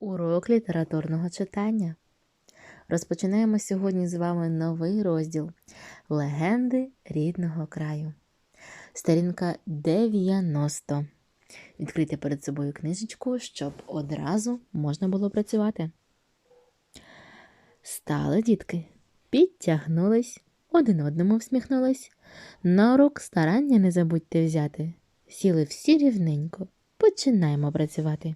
Урок літературного читання. Розпочинаємо сьогодні з вами новий розділ Легенди рідного краю. Сторінка 90. Відкрийте перед собою книжечку, щоб одразу можна було працювати. Стали дітки, підтягнулись, один одному всміхнулись. На урок старання не забудьте взяти. Сіли всі рівненько. Починаємо працювати.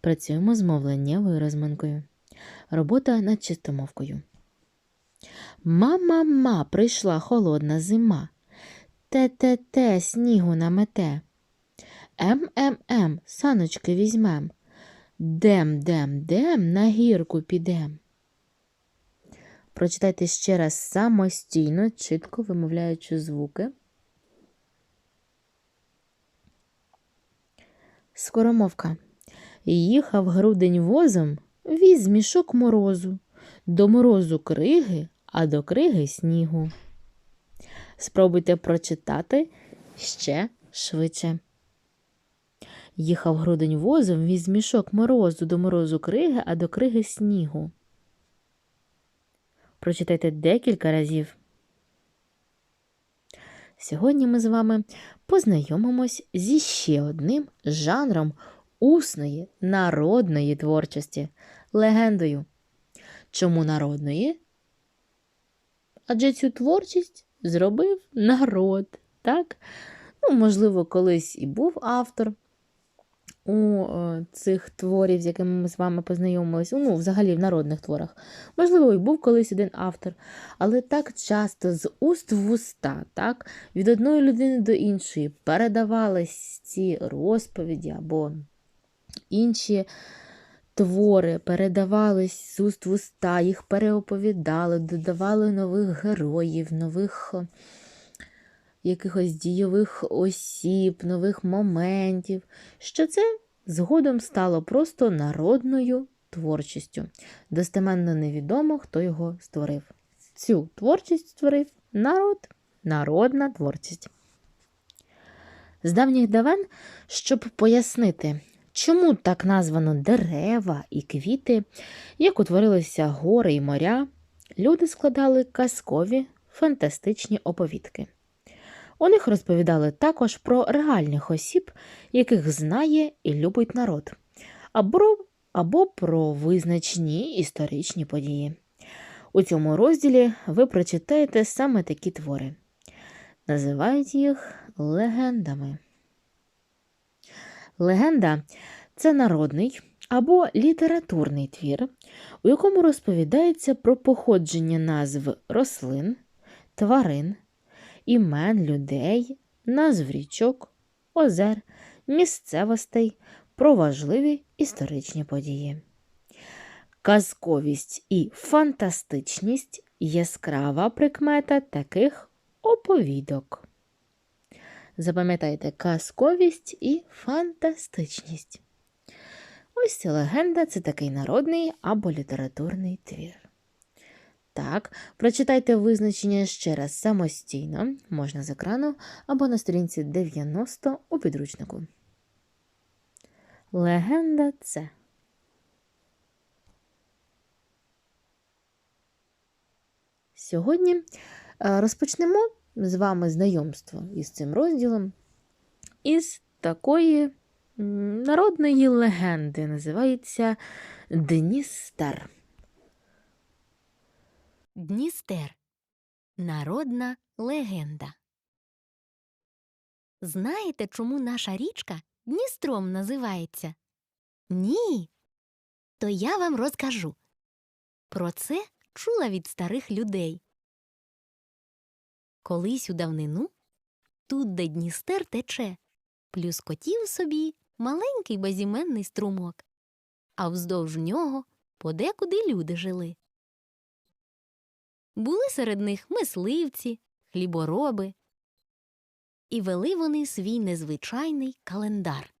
Працюємо з мовленнєвою розминкою. Робота над чистомовкою. Ма-ма-ма, прийшла холодна зима. Те-те-те, снігу намете. Ем-ем-ем, саночки візьмем. Дем-дем-дем, на гірку підем. Прочитайте ще раз самостійно, чітко вимовляючи звуки. Скоромовка. Їхав грудень возом, віз мішок морозу, до морозу криги, а до криги снігу. Спробуйте прочитати ще швидше. Їхав грудень возом, віз мішок морозу, до морозу криги, а до криги снігу. Прочитайте декілька разів. Сьогодні ми з вами познайомимось зі ще одним жанром усної народної творчості легендою. Чому народної? Адже цю творчість зробив народ, так? Ну, можливо, колись і був автор у е, цих творів, з якими ми з вами познайомилися, ну, взагалі в народних творах. Можливо, і був колись один автор, але так часто з уст в уста, так, від одної людини до іншої передавались ці розповіді або інші твори передавались з уст в уста, їх переоповідали, додавали нових героїв, нових е, якихось дійових осіб, нових моментів, що це згодом стало просто народною творчістю. Достеменно невідомо, хто його створив. Цю творчість створив народ, народна творчість. З давніх давен, щоб пояснити, чому так названо дерева і квіти, як утворилися гори і моря, люди складали казкові фантастичні оповідки. У них розповідали також про реальних осіб, яких знає і любить народ, або, або про визначні історичні події. У цьому розділі ви прочитаєте саме такі твори. Називають їх легендами. Легенда це народний або літературний твір, у якому розповідається про походження назв рослин, тварин, імен людей, назв річок, озер, місцевостей, про важливі історичні події. Казковість і фантастичність яскрава прикмета таких оповідок. Запам'ятайте казковість і фантастичність. Ось ця легенда це такий народний або літературний твір. Так, прочитайте визначення ще раз самостійно, можна з екрану або на сторінці 90 у підручнику. Легенда це. Сьогодні е, розпочнемо з вами знайомство із цим розділом із такої народної легенди. Називається Дністер. Дністер. Народна легенда. Знаєте, чому наша річка Дністром називається? Ні. То я вам розкажу. Про це чула від старих людей. Колись у давнину тут, де Дністер тече, плюскотів собі маленький безіменний струмок, а вздовж нього подекуди люди жили. Були серед них мисливці, хлібороби. І вели вони свій незвичайний календар.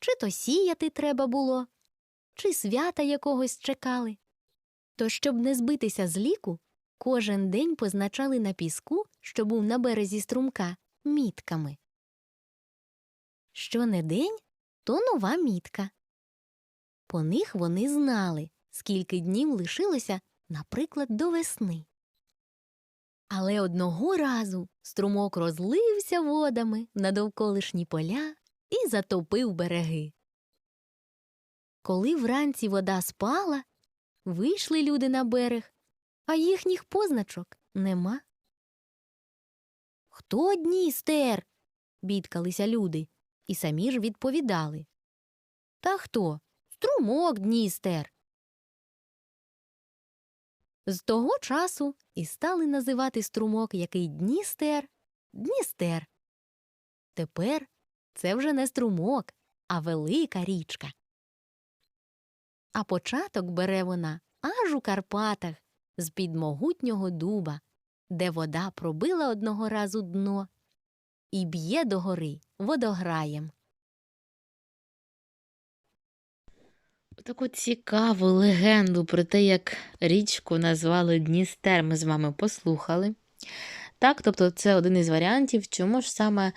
Чи то сіяти треба було, чи свята якогось чекали. То, щоб не збитися з ліку, кожен день позначали на піску, що був на березі струмка, мітками. Що не день, то нова мітка. По них вони знали, скільки днів лишилося, наприклад, до весни. Але одного разу струмок розлився водами на довколишні поля і затопив береги. Коли вранці вода спала, вийшли люди на берег, а їхніх позначок нема. Хто Дністер? бідкалися люди, і самі ж відповідали. Та хто? Струмок Дністер. З того часу і стали називати струмок, який Дністер, Дністер. Тепер це вже не струмок, а велика річка. А початок бере вона аж у Карпатах, з під могутнього дуба, де вода пробила одного разу дно і б'є догори водограєм. Таку цікаву легенду про те, як річку назвали Дністер, ми з вами послухали. Так, тобто це один із варіантів, чому ж саме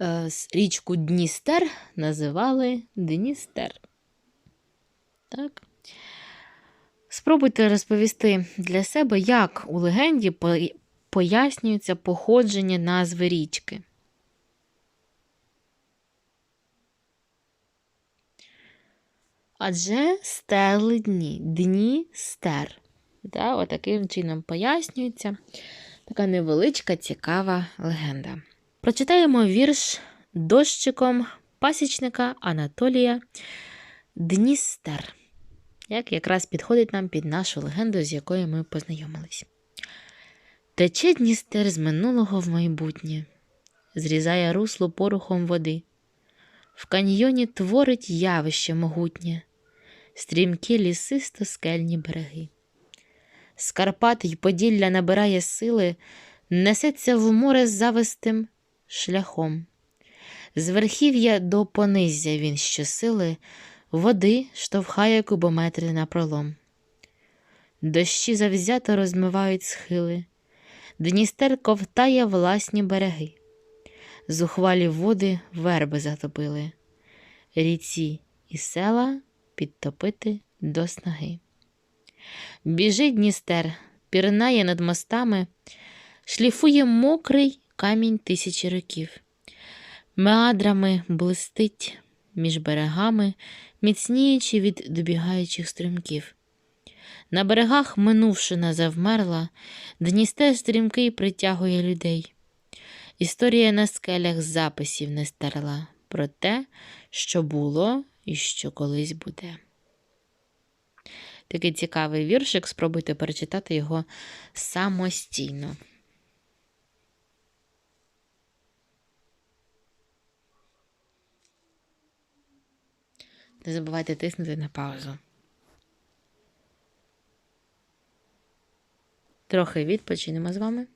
е, річку Дністер називали Дністер. Так. Спробуйте розповісти для себе, як у легенді пояснюється походження назви річки. Адже стерли дні, дні стер. Да, отаким чином пояснюється така невеличка цікава легенда. Прочитаємо вірш дощиком пасічника Анатолія Дністер, як якраз підходить нам під нашу легенду, з якою ми познайомились. Тече Дністер з минулого в майбутнє, зрізає русло порухом води. В каньйоні творить явище могутнє, стрімкі лісисто скельні береги. З Карпат й Поділля набирає сили, несеться в море завистим шляхом. З верхів'я до понизя він щосили, води штовхає кубометри на пролом. Дощі завзято розмивають схили, Дністер ковтає власні береги. Зухвалі води верби затопили, ріці і села підтопити до снаги. Біжить Дністер, пірнає над мостами, шліфує мокрий камінь тисячі років. Меадрами блистить між берегами, міцніючи від добігаючих стрімків. На берегах минувшина завмерла, Дністер стрімкий притягує людей. Історія на скелях записів не стерла про те, що було і що колись буде. Такий цікавий віршик, спробуйте перечитати його самостійно. Не забувайте тиснути на паузу. Трохи відпочинемо з вами.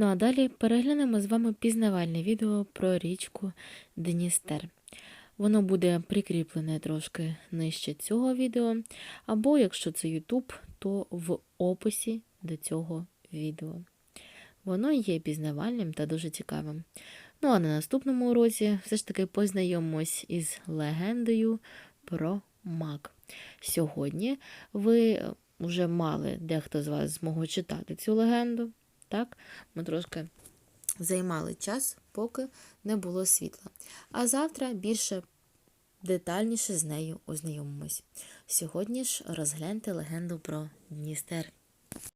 Ну а далі переглянемо з вами пізнавальне відео про річку Дністер. Воно буде прикріплене трошки нижче цього відео, або якщо це YouTube, то в описі до цього відео. Воно є пізнавальним та дуже цікавим. Ну а на наступному уроці все ж таки познайомимось із легендою про мак. Сьогодні ви вже мали дехто з вас змогу читати цю легенду. Так, ми трошки займали час, поки не було світла. А завтра більше детальніше з нею ознайомимось. Сьогодні ж розгляньте легенду про Дністер.